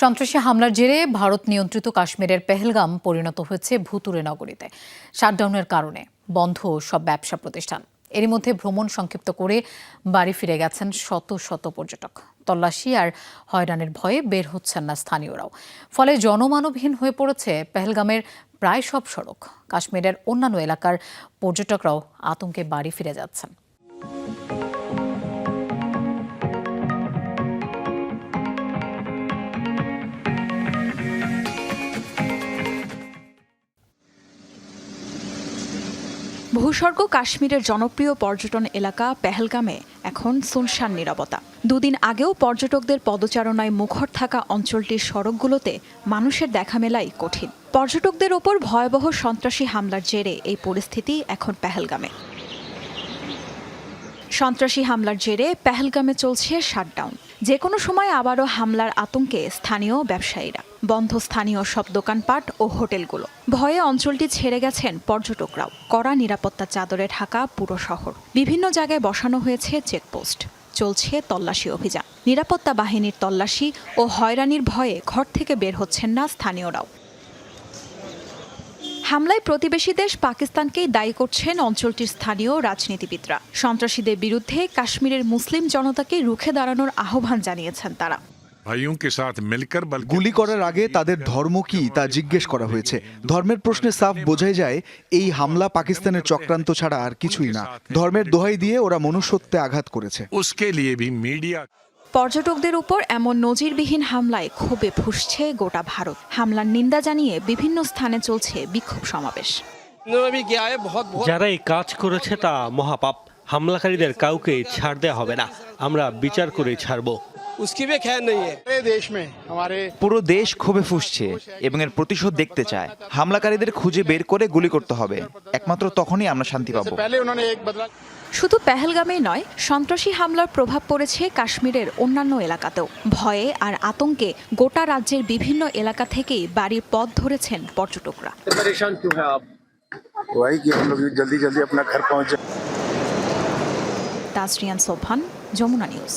সন্ত্রাসী হামলার জেরে ভারত নিয়ন্ত্রিত কাশ্মীরের পেহেলগাম পরিণত হয়েছে ভুতুরে নগরীতে। শাটডাউনের কারণে বন্ধ সব ব্যবসা প্রতিষ্ঠান। এরই মধ্যে ভ্রমণ সংক্ষিপ্ত করে বাড়ি ফিরে গেছেন শত শত পর্যটক। তল্লাশি আর হয়রানির ভয়ে বের হচ্ছেন না স্থানীয়রাও। ফলে জনমানবহীন হয়ে পড়েছে পেহেলগামের প্রায় সব সড়ক। কাশ্মীরের অন্যান্য এলাকার পর্যটকরাও আতঙ্কে বাড়ি ফিরে যাচ্ছেন। ভূস্বর্গ কাশ্মীরের জনপ্রিয় পর্যটন এলাকা পেহেলগামে এখন সুনশান নিরবতা। দুদিন আগেও পর্যটকদের পদচারণায় মুখর থাকা অঞ্চলটির সড়কগুলোতে মানুষের দেখা মেলাই কঠিন। পর্যটকদের ওপর ভয়াবহ সন্ত্রাসী হামলার জেরে এই পরিস্থিতি এখন পেহেলগামে। সন্ত্রাসী হামলার জেরে পেহেলগামে চলছে শাটডাউন। যে কোনো সময় আবারও হামলার আতঙ্কে স্থানীয় ব্যবসায়ীরা, বন্ধ স্থানীয় সব দোকানপাট ও হোটেলগুলো। ভয়ে অঞ্চলটি ছেড়ে গেছেন পর্যটকরাও। কড়া নিরাপত্তা চাদরে ঢাকা পুরো শহর। বিভিন্ন জায়গায় বসানো হয়েছে চেকপোস্ট। চলছে তল্লাশি অভিযান। নিরাপত্তা বাহিনীর তল্লাশি ও হয়রানির ভয়ে ঘর থেকে বের হচ্ছেন না স্থানীয়রাও। হামলায় প্রতিবেশী দেশ পাকিস্তানকেই দায়ী করছেন অঞ্চলটির স্থানীয় রাজনীতিবিদরা। সন্ত্রাসীদের বিরুদ্ধে কাশ্মীরের মুসলিম জনতাকে রুখে দাঁড়ানোর আহ্বান জানিয়েছেন তারা। গুলি করার আগে তাদের ধর্ম কি তা জিজ্ঞেস করা হয়েছে। ধর্মের প্রশ্নে সাফ বোঝাই যায় এই হামলা পাকিস্তানের চক্রান্ত ছাড়া আর কিছুই না। ধর্মের দোহাই দিয়ে ওরা মনুষ্যত্বে আঘাত করেছে। পর্যটকদের উপর এমন নজিরবিহীন হামলায় ক্ষোভে ফুসছে গোটা ভারত। হামলার নিন্দা জানিয়ে বিভিন্ন স্থানে চলছে বিক্ষোভ সমাবেশ। যারা এই কাজ করেছে তা মহাপাপ। হামলাকারীদের কাউকে ছাড় দেওয়া হবে না। আমরা বিচার করে ছাড়বো। उसकी भी खैर नहीं है हमारे देश में हमारे পুরো দেশ ক্ষোভে ফুসছে এবং এর প্রতিশোধ দেখতে চায় হামলাকারীদের খুঁজে বের করে গুলি করতে হবে একমাত্র তখনই আমরা শান্তি পাবো पहले उन्होंने एक बदला শুধু পেহেলগামেই নয় সন্ত্রাসী হামলার প্রভাব পড়েছে কাশ্মীরের অন্যান্য এলাকাতেও ভয়ে আর আতঙ্কে গোটা রাজ্যের বিভিন্ন এলাকা থেকেই বাড়ির পথ ধরেছেন পর্যটকরা वही कि हम लोग जल्दी जल्दी अपना घर पहुंच जाए তাজরিয়ান সোভান যমুনা নিউজ